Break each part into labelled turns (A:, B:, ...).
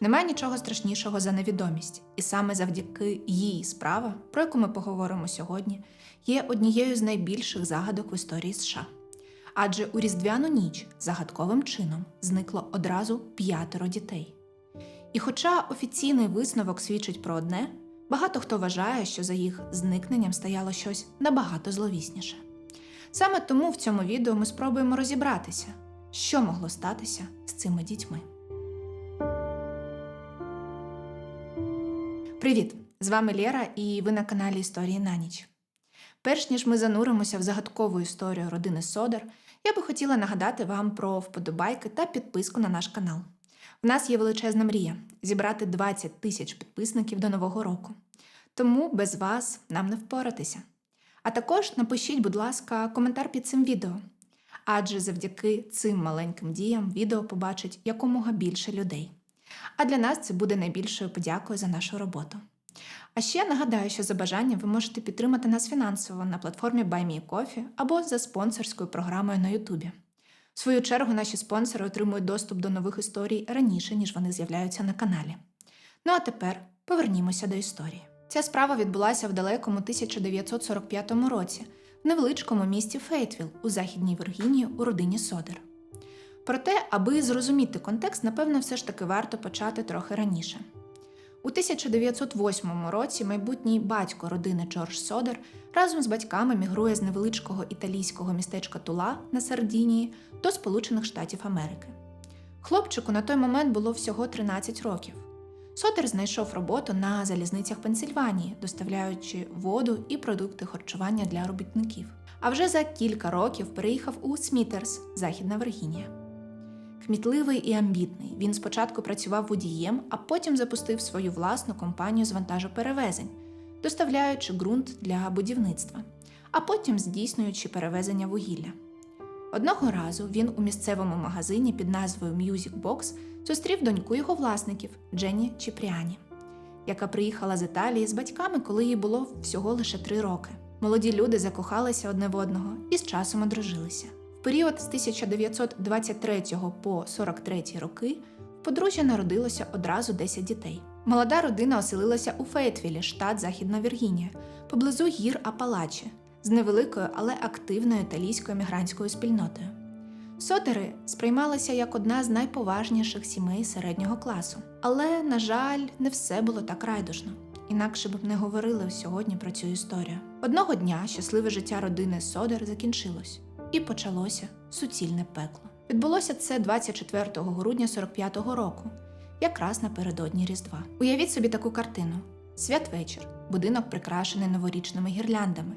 A: Немає нічого страшнішого за невідомість, і саме завдяки її справа, про яку ми поговоримо сьогодні, є однією з найбільших загадок в історії США. Адже у Різдвяну ніч загадковим чином зникло одразу п'ятеро дітей. І хоча офіційний висновок свідчить про одне, багато хто вважає, що за їх зникненням стояло щось набагато зловісніше. Саме тому в цьому відео ми спробуємо розібратися, що могло статися з цими дітьми. Привіт! З вами Лєра, і ви на каналі Історії на ніч. Перш ніж ми зануримося в загадкову історію родини Содер, я би хотіла нагадати вам про вподобайки та підписку на наш канал. В нас є величезна мрія зібрати 20 тисяч підписників до Нового року. Тому без вас нам не впоратися. А також напишіть, будь ласка, коментар під цим відео. Адже завдяки цим маленьким діям відео побачить якомога більше людей. А для нас це буде найбільшою подякою за нашу роботу. А ще нагадаю, що за бажанням ви можете підтримати нас фінансово на платформі BuyMeCoffee або за спонсорською програмою на Ютубі. В свою чергу наші спонсори отримують доступ до нових історій раніше, ніж вони з'являються на каналі. Ну а тепер повернімося до історії. Ця справа відбулася в далекому 1945 році в невеличкому місті Фейтвіл у Західній Віргінії у родині Содер. Проте, аби зрозуміти контекст, напевно, все ж таки варто почати трохи раніше. У 1908 році майбутній батько родини Джордж Содер разом з батьками мігрує з невеличкого італійського містечка Тула на Сардінії до Сполучених Штатів Америки. Хлопчику на той момент було всього 13 років. Содер знайшов роботу на залізницях Пенсильванії, доставляючи воду і продукти харчування для робітників. А вже за кілька років переїхав у Смітерс, Західна Віргінія. Кмітливий і амбітний, він спочатку працював водієм, а потім запустив свою власну компанію з вантажоперевезень, доставляючи ґрунт для будівництва, а потім здійснюючи перевезення вугілля. Одного разу він у місцевому магазині під назвою Music Box зустрів доньку його власників Дженні Чіпріані, яка приїхала з Італії з батьками, коли їй було всього лише три роки. Молоді люди закохалися одне в одного і з часом одружилися. Період з 1923 по 43 роки подружжя народилося одразу 10 дітей. Молода родина оселилася у Фейтвілі, штат Західна Віргінія, поблизу гір Апалачі, з невеликою, але активною італійською мігрантською спільнотою. Содери сприймалися як одна з найповажніших сімей середнього класу. Але, на жаль, не все було так райдужно. Інакше б не говорили сьогодні про цю історію. Одного дня щасливе життя родини Содер закінчилось, і почалося суцільне пекло. Відбулося це 24 грудня 45-го року, якраз напередодні Різдва. Уявіть собі таку картину: святвечір, будинок прикрашений новорічними гірляндами.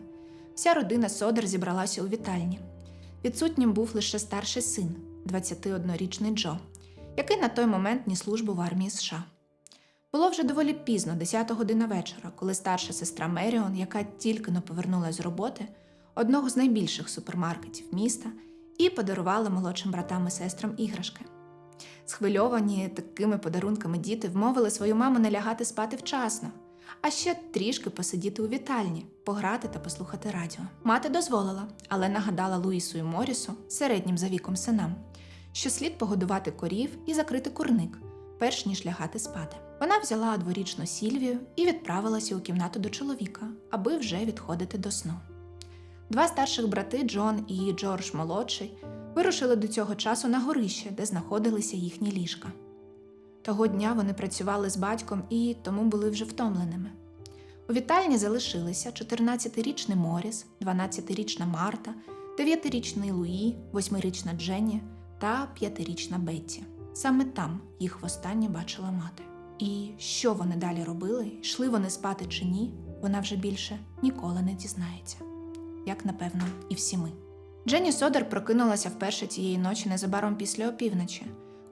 A: Вся родина Содер зібралася у вітальні. Відсутнім був лише старший син, 21-річний Джо, який на той момент ніс службу в армії США. Було вже доволі пізно, 10 година вечора, коли старша сестра Меріон, яка тільки но повернулася з роботи, одного з найбільших супермаркетів міста, і подарувала молодшим братам і сестрам іграшки. Схвильовані такими подарунками діти вмовили свою маму не лягати спати вчасно, а ще трішки посидіти у вітальні, пограти та послухати радіо. Мати дозволила, але нагадала Луїсу і Морісу, середнім за віком синам, що слід погодувати корів і закрити курник, перш ніж лягати спати. Вона взяла дворічну Сільвію і відправилася у кімнату до чоловіка, аби вже відходити до сну. Два старших брати Джон і Джордж молодший вирушили до цього часу на горище, де знаходилися їхні ліжка. Того дня вони працювали з батьком і тому були вже втомленими. У вітальні залишилися 14-річний Моріс, 12-річна Марта, 9-річний Луї, 8-річна Дженні та 5-річна Бетті. Саме там їх востаннє бачила мати. І що вони далі робили, йшли вони спати чи ні, вона вже більше ніколи не дізнається. Як напевно, і всі ми. Дженні Содер прокинулася вперше цієї ночі незабаром після опівночі,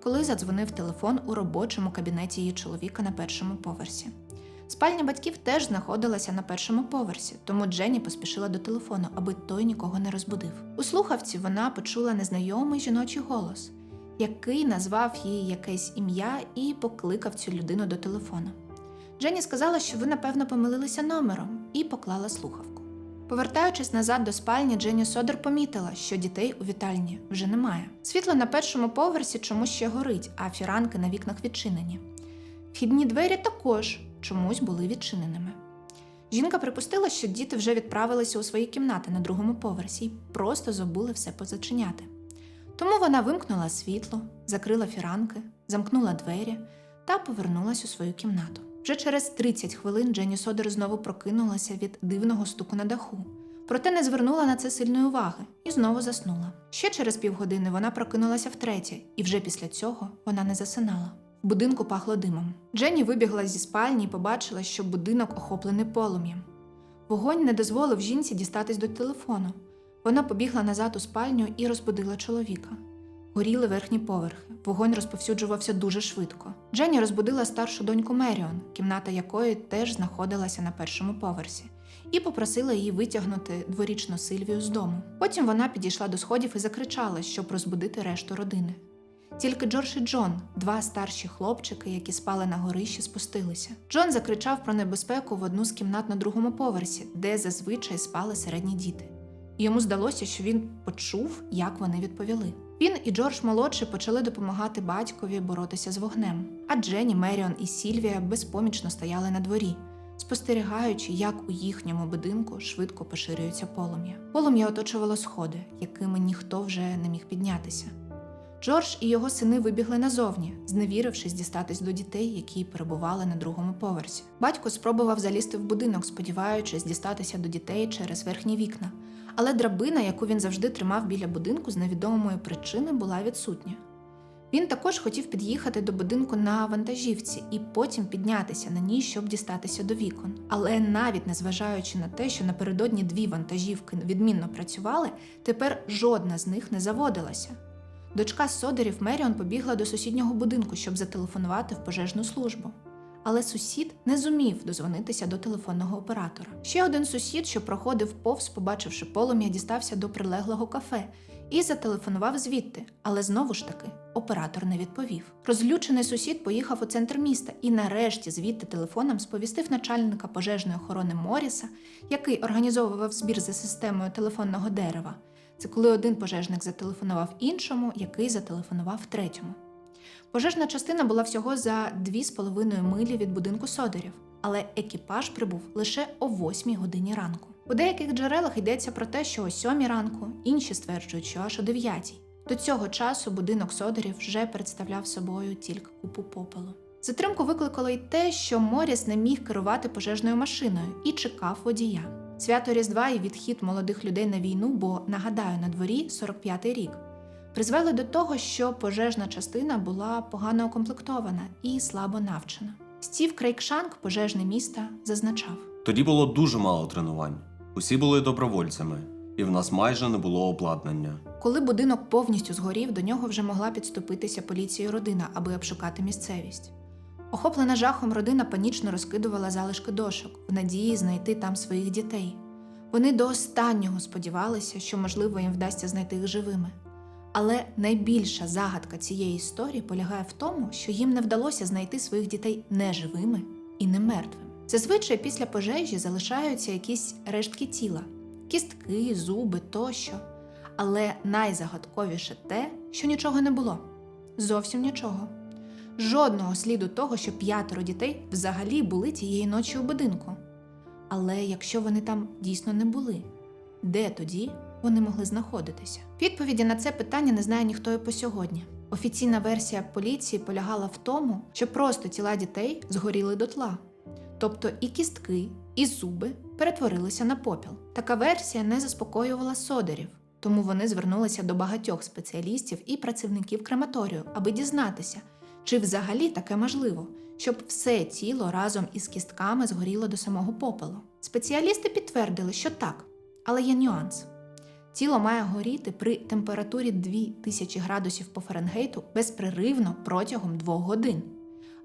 A: коли задзвонив телефон у робочому кабінеті її чоловіка на першому поверсі. Спальня батьків теж знаходилася на першому поверсі, тому Дженні поспішила до телефону, аби той нікого не розбудив. У слухавці вона почула незнайомий жіночий голос, який назвав їй якесь ім'я і покликав цю людину до телефону. Дженні сказала, що ви, напевно, помилилися номером, і поклала слухавку. Повертаючись назад до спальні, Дженні Содер помітила, що дітей у вітальні вже немає. Світло на першому поверсі чомусь ще горить, а фіранки на вікнах відчинені. Вхідні двері також чомусь були відчиненими. Жінка припустила, що діти вже відправилися у свої кімнати на другому поверсі і просто забули все позачиняти. Тому вона вимкнула світло, закрила фіранки, замкнула двері та повернулась у свою кімнату. Вже через 30 хвилин Дженні Содер знову прокинулася від дивного стуку на даху, проте не звернула на це сильної уваги і знову заснула. Ще через півгодини вона прокинулася втретє, і вже після цього вона не засинала. В будинку пахло димом. Дженні вибігла зі спальні і побачила, що будинок охоплений полум'ям. Вогонь не дозволив жінці дістатись до телефону. Вона побігла назад у спальню і розбудила чоловіка. Горіли верхні поверхи. Вогонь розповсюджувався дуже швидко. Дженні розбудила старшу доньку Меріон, кімната якої теж знаходилася на першому поверсі, і попросила її витягнути дворічну Сильвію з дому. Потім вона підійшла до сходів і закричала, щоб розбудити решту родини. Тільки Джордж і Джон, два старші хлопчики, які спали на горищі, спустилися. Джон закричав про небезпеку в одну з кімнат на другому поверсі, де зазвичай спали середні діти. І йому здалося, що він почув, як вони відповіли. Він і Джордж молодший почали допомагати батькові боротися з вогнем. А Дженні, Меріон і Сільвія безпомічно стояли на дворі, спостерігаючи, як у їхньому будинку швидко поширюється полум'я. Полум'я оточувало сходи, якими ніхто вже не міг піднятися. Джордж і його сини вибігли назовні, зневірившись дістатись до дітей, які перебували на другому поверсі. Батько спробував залізти в будинок, сподіваючись дістатися до дітей через верхні вікна, але драбина, яку він завжди тримав біля будинку, з невідомої причини була відсутня. Він також хотів під'їхати до будинку на вантажівці і потім піднятися на ній, щоб дістатися до вікон. Але навіть незважаючи на те, що напередодні дві вантажівки відмінно працювали, тепер жодна з них не заводилася. Дочка Содерів Меріон побігла до сусіднього будинку, щоб зателефонувати в пожежну службу. Але сусід не зумів дозвонитися до телефонного оператора. Ще один сусід, що проходив повз, побачивши полум'я, дістався до прилеглого кафе і зателефонував звідти, але знову ж таки оператор не відповів. Розлючений сусід поїхав у центр міста і нарешті звідти телефоном сповістив начальника пожежної охорони Моріса, який організовував збір за системою телефонного дерева. Це коли один пожежник зателефонував іншому, який зателефонував третьому. Пожежна частина була всього за 2,5 милі від будинку Содерів, але екіпаж прибув лише о 8 годині ранку. У деяких джерелах йдеться про те, що о 7 ранку, інші стверджують, що аж о 9. До цього часу будинок Содерів вже представляв собою тільки купу попелу. Затримку викликало й те, що Моріс не міг керувати пожежною машиною і чекав водія. Свято Різдва і відхід молодих людей на війну, бо нагадаю, на дворі 45-й рік, призвели до того, що пожежна частина була погано укомплектована і слабо навчена. Стів Крейкшанк, пожежне міста, зазначав:
B: Тоді було дуже мало тренувань. Усі були добровольцями, і в нас майже не було обладнання.
A: коли будинок повністю згорів, до нього вже могла підступитися поліція і родина, аби обшукати місцевість. Охоплена жахом родина панічно розкидувала залишки дошок в надії знайти там своїх дітей. Вони до останнього сподівалися, що, можливо, їм вдасться знайти їх живими. Але найбільша загадка цієї історії полягає в тому, що їм не вдалося знайти своїх дітей не живими і не мертвими. Зазвичай після пожежі залишаються якісь рештки тіла, кістки, зуби тощо. Але найзагадковіше те, що нічого не було. Зовсім нічого. Жодного сліду того, що п'ятеро дітей взагалі були тієї ночі у будинку. Але якщо вони там дійсно не були, де тоді вони могли знаходитися? Відповіді на це питання не знає ніхто і по сьогодні. Офіційна версія поліції полягала в тому, що просто тіла дітей згоріли дотла. Тобто і кістки, і зуби перетворилися на попіл. Така версія не заспокоювала содерів, тому вони звернулися до багатьох спеціалістів і працівників крематорію, аби дізнатися, чи взагалі таке можливо, щоб все тіло разом із кістками згоріло до самого попелу. Спеціалісти підтвердили, що так, але є нюанс. Тіло має горіти при температурі 2000 градусів по Фаренгейту безпреривно протягом двох годин.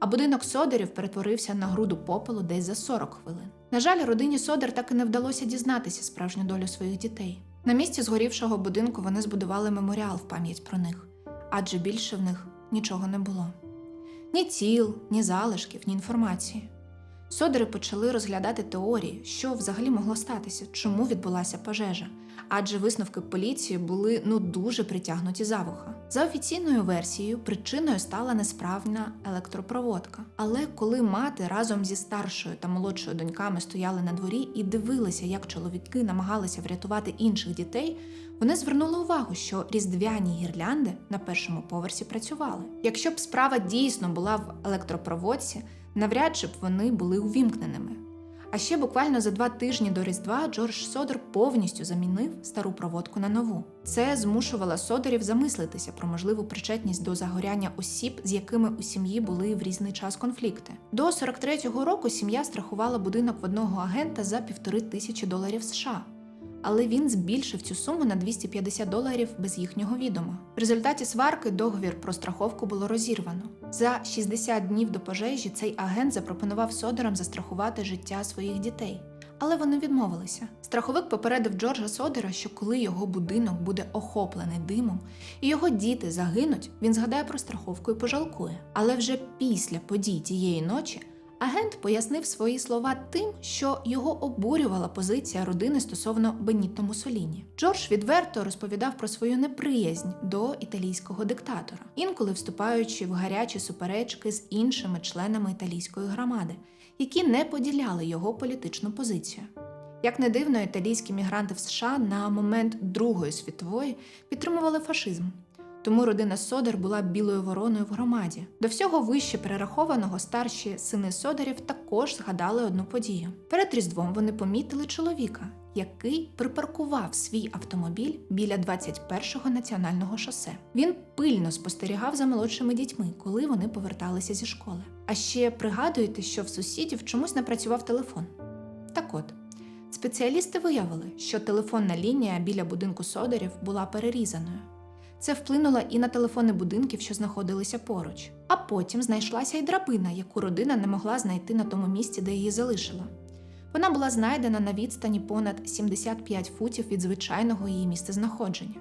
A: А будинок Содерів перетворився на груду попелу десь за 40 хвилин. На жаль, родині Содер так і не вдалося дізнатися справжню долю своїх дітей. На місці згорівшого будинку вони збудували меморіал в пам'ять про них, адже більше в них нічого не було. Ні тіл, ні залишків, ні інформації. Содери почали розглядати теорії, що взагалі могло статися, чому відбулася пожежа, адже висновки поліції були ну дуже притягнуті за вуха. За офіційною версією, причиною стала несправна електропроводка. Але коли мати разом зі старшою та молодшою доньками стояли на дворі і дивилися, як чоловіки намагалися врятувати інших дітей, вони звернули увагу, що різдвяні гірлянди на першому поверсі працювали. Якщо б справа дійсно була в електропроводці, навряд чи б вони були увімкненими. А ще буквально за два тижні до Різдва Джордж Содер повністю замінив стару проводку на нову. Це змушувало Содерів замислитися про можливу причетність до загоряння осіб, з якими у сім'ї були в різний час конфлікти. До 43-го року сім'я страхувала будинок в одного агента за півтори тисячі доларів США. Але він збільшив цю суму на 250 доларів без їхнього відома. В результаті сварки договір про страховку було розірвано. За 60 днів до пожежі цей агент запропонував Содерам застрахувати життя своїх дітей. Але вони відмовилися. Страховик попередив Джорджа Содера, що коли його будинок буде охоплений димом і його діти загинуть, він згадає про страховку і пожалкує. Але вже після подій тієї ночі Агент пояснив свої слова тим, що його обурювала позиція родини стосовно Бенітто Мусоліні. Джордж відверто розповідав про свою неприязнь до італійського диктатора, інколи вступаючи в гарячі суперечки з іншими членами італійської громади, які не поділяли його політичну позицію. Як не дивно, італійські мігранти в США на момент Другої світової підтримували фашизм. Тому родина Содер була білою вороною в громаді. До всього вище перерахованого старші сини Содерів також згадали одну подію. Перед Різдвом вони помітили чоловіка, який припаркував свій автомобіль біля 21-го національного шосе. Він пильно спостерігав за молодшими дітьми, коли вони поверталися зі школи. А ще пригадуєте, що в сусідів чомусь не працював телефон. Так от. Спеціалісти виявили, що телефонна лінія біля будинку Содерів була перерізаною. Це вплинуло і на телефони будинків, що знаходилися поруч. А потім знайшлася й драбина, яку родина не могла знайти на тому місці, де її залишила. Вона була знайдена на відстані понад 75 футів від звичайного її місцезнаходження.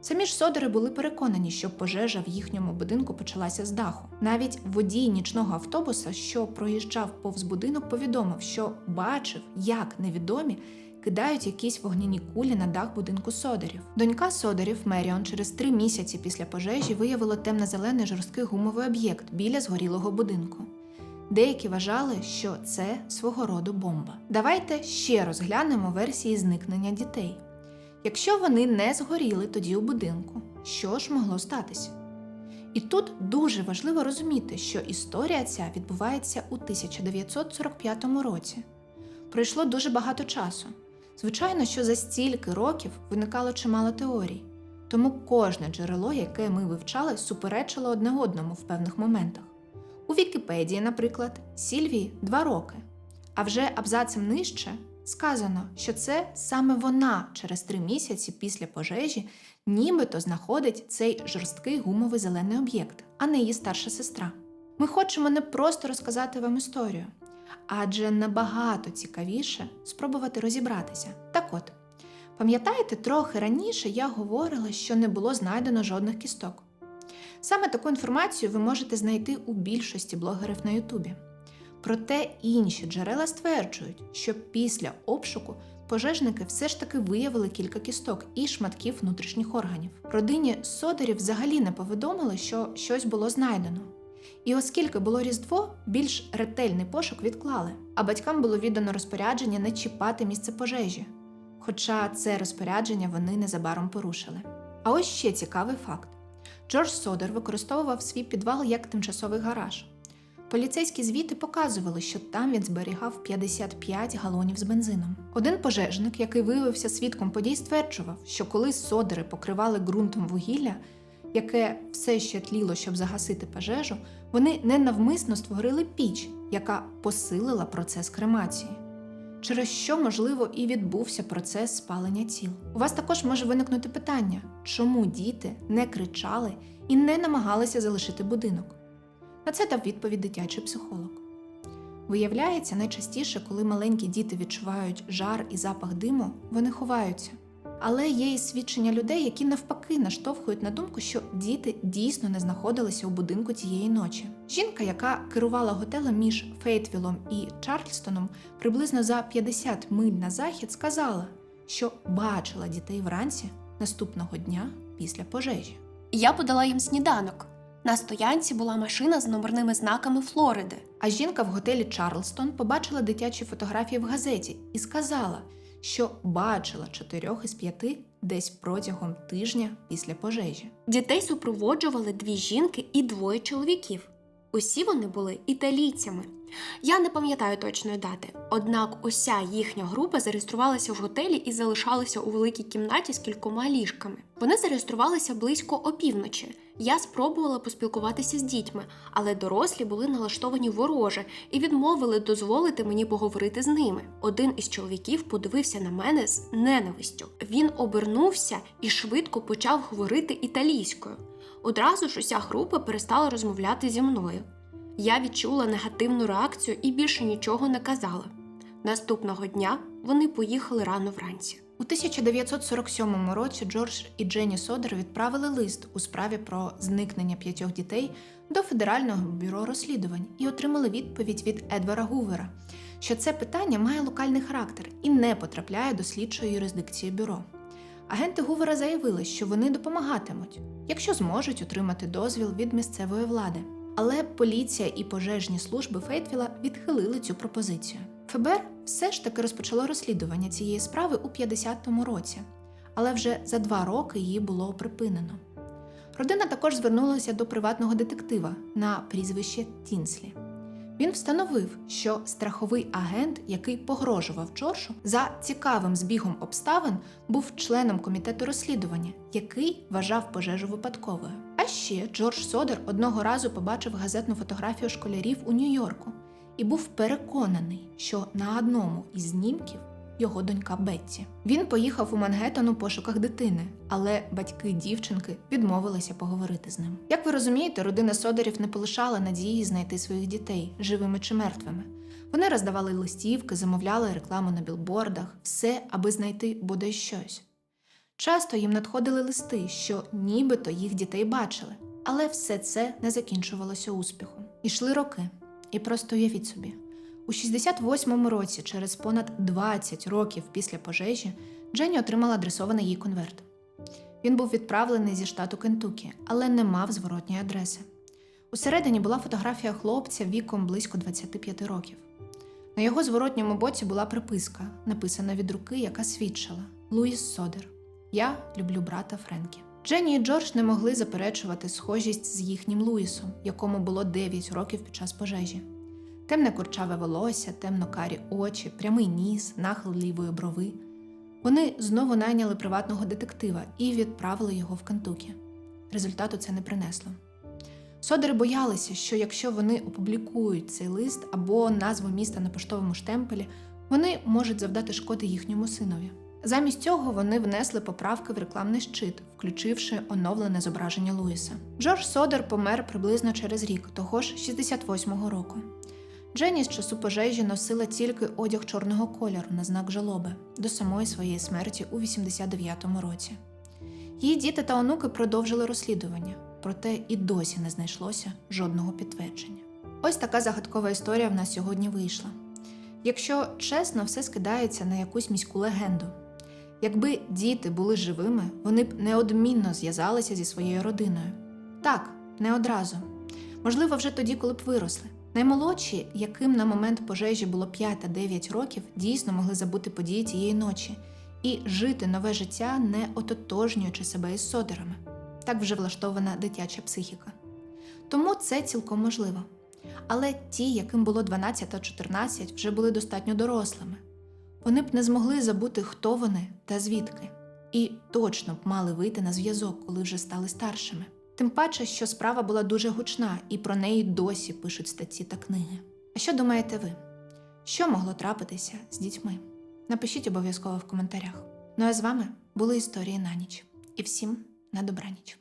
A: Самі ж содери були переконані, що пожежа в їхньому будинку почалася з даху. Навіть водій нічного автобуса, що проїжджав повз будинок, повідомив, що бачив, як невідомі кидають якісь вогняні кулі на дах будинку Содерів. Донька Содерів Меріон через три місяці після пожежі виявила темно-зелений жорсткий гумовий об'єкт біля згорілого будинку. Деякі вважали, що це свого роду бомба. Давайте ще розглянемо версії зникнення дітей. Якщо вони не згоріли тоді у будинку, що ж могло статися? І тут дуже важливо розуміти, що історія ця відбувається у 1945 році. Пройшло дуже багато часу. Звичайно, що за стільки років виникало чимало теорій, тому кожне джерело, яке ми вивчали, суперечило одне одному в певних моментах. У Вікіпедії, наприклад, Сільвії два роки, а вже абзацем нижче сказано, що це саме вона через три місяці після пожежі нібито знаходить цей жорсткий гумовий зелений об'єкт, а не її старша сестра. Ми хочемо не просто розказати вам історію, адже набагато цікавіше спробувати розібратися. Так от, пам'ятаєте, трохи раніше я говорила, що не було знайдено жодних кісток. Саме таку інформацію ви можете знайти у більшості блогерів на Ютубі. Проте інші джерела стверджують, що після обшуку пожежники все ж таки виявили кілька кісток і шматків внутрішніх органів. Родині Содерів взагалі не повідомили, що щось було знайдено. І оскільки було Різдво, більш ретельний пошук відклали, а батькам було віддано розпорядження не чіпати місце пожежі. Хоча це розпорядження вони незабаром порушили. А ось ще цікавий факт: Джордж Содер використовував свій підвал як тимчасовий гараж. Поліцейські звіти показували, що там він зберігав 55 галонів з бензином. Один пожежник, який виявився свідком подій, стверджував, що коли содери покривали ґрунтом вугілля, яке все ще тліло, щоб загасити пожежу, вони ненавмисно створили піч, яка посилила процес кремації. Через що, можливо, і відбувся процес спалення тіл. У вас також може виникнути питання, чому діти не кричали і не намагалися залишити будинок. На це дав відповідь дитячий психолог. Виявляється, найчастіше, коли маленькі діти відчувають жар і запах диму, вони ховаються. Але є і свідчення людей, які навпаки наштовхують на думку, що діти дійсно не знаходилися у будинку тієї ночі. Жінка, яка керувала готелем між Фейтвілом і Чарльстоном приблизно за 50 миль на захід, сказала, що бачила дітей вранці наступного дня після пожежі.
C: Я подала їм сніданок. На стоянці була машина з номерними знаками Флориди.
A: А жінка в готелі Чарлстон побачила дитячі фотографії в газеті і сказала, що бачила чотирьох із п'яти десь протягом тижня після пожежі.
C: Дітей супроводжували дві жінки і двоє чоловіків. Усі вони були італійцями. Я не пам'ятаю точної дати, однак уся їхня група зареєструвалася в готелі і залишалася у великій кімнаті з кількома ліжками. Вони зареєструвалися близько опівночі. Я спробувала поспілкуватися з дітьми, але дорослі були налаштовані вороже і відмовили дозволити мені поговорити з ними. Один із чоловіків подивився на мене з ненавистю. Він обернувся і швидко почав говорити італійською. Одразу ж уся група перестала розмовляти зі мною. Я відчула негативну реакцію і більше нічого не казала. Наступного дня вони поїхали рано вранці.
A: У 1947 році Джордж і Дженні Содер відправили лист у справі про зникнення п'ятьох дітей до Федерального бюро розслідувань і отримали відповідь від Едвара Гувера, що це питання має локальний характер і не потрапляє до слідчої юрисдикції бюро. Агенти Гувера заявили, що вони допомагатимуть, якщо зможуть отримати дозвіл від місцевої влади. Але поліція і пожежні служби Фейтвіла відхилили цю пропозицію. ФБР все ж таки розпочало розслідування цієї справи у 50-му році, але вже за два роки її було припинено. Родина також звернулася до приватного детектива на прізвище Тінслі. Він встановив, що страховий агент, який погрожував Джорджу, за цікавим збігом обставин був членом комітету розслідування, який вважав пожежу випадковою. А ще Джордж Содер одного разу побачив газетну фотографію школярів у Нью-Йорку і був переконаний, що на одному із знімків його донька Бетті. Він поїхав у Мангеттен у пошуках дитини, але батьки дівчинки відмовилися поговорити з ним. Як ви розумієте, родина Содерів не полишала надії знайти своїх дітей живими чи мертвими. Вони роздавали листівки, замовляли рекламу на білбордах, все, аби знайти бодай щось. Часто їм надходили листи, що нібито їх дітей бачили, але все це не закінчувалося успіхом. Ішли роки, і просто уявіть собі. У 68-му році, через понад 20 років після пожежі, Дженні отримала адресований їй конверт. Він був відправлений зі штату Кентукі, але не мав зворотньої адреси. Усередині була фотографія хлопця віком близько 25 років. На його зворотньому боці була приписка, написана від руки, яка свідчила Луїс Содер. Я люблю брата Френкі. Дженні і Джордж не могли заперечувати схожість з їхнім Луїсом, якому було 9 років під час пожежі. Темне курчаве волосся, темно-карі очі, прямий ніс, нахил лівої брови. Вони знову найняли приватного детектива і відправили його в Кентукі. Результату це не принесло. Содери боялися, що якщо вони опублікують цей лист або назву міста на поштовому штемпелі, вони можуть завдати шкоди їхньому синові. Замість цього вони внесли поправки в рекламний щит, включивши оновлене зображення Луїса. Джордж Содер помер приблизно через рік, того ж 68-го року. Дженні з часу пожежі носила тільки одяг чорного кольору на знак жалоби до самої своєї смерті у 89-му році. Її діти та онуки продовжили розслідування, проте і досі не знайшлося жодного підтвердження. Ось така загадкова історія в нас сьогодні вийшла. Якщо чесно, все скидається на якусь міську легенду. Якби діти були живими, вони б неодмінно зв'язалися зі своєю родиною. Так, не одразу. Можливо, вже тоді, коли б виросли. Наймолодші, яким на момент пожежі було 5 та 9 років, дійсно могли забути події тієї ночі і жити нове життя, не ототожнюючи себе із содерами. Так вже влаштована дитяча психіка. Тому це цілком можливо. Але ті, яким було 12 та 14, вже були достатньо дорослими. Вони б не змогли забути, хто вони та звідки, і точно б мали вийти на зв'язок, коли вже стали старшими. Тим паче, що справа була дуже гучна, і про неї досі пишуть статті та книги. А що думаєте ви? Що могло трапитися з дітьми? Напишіть обов'язково в коментарях. Ну а з вами були історії на ніч. І всім на добраніч.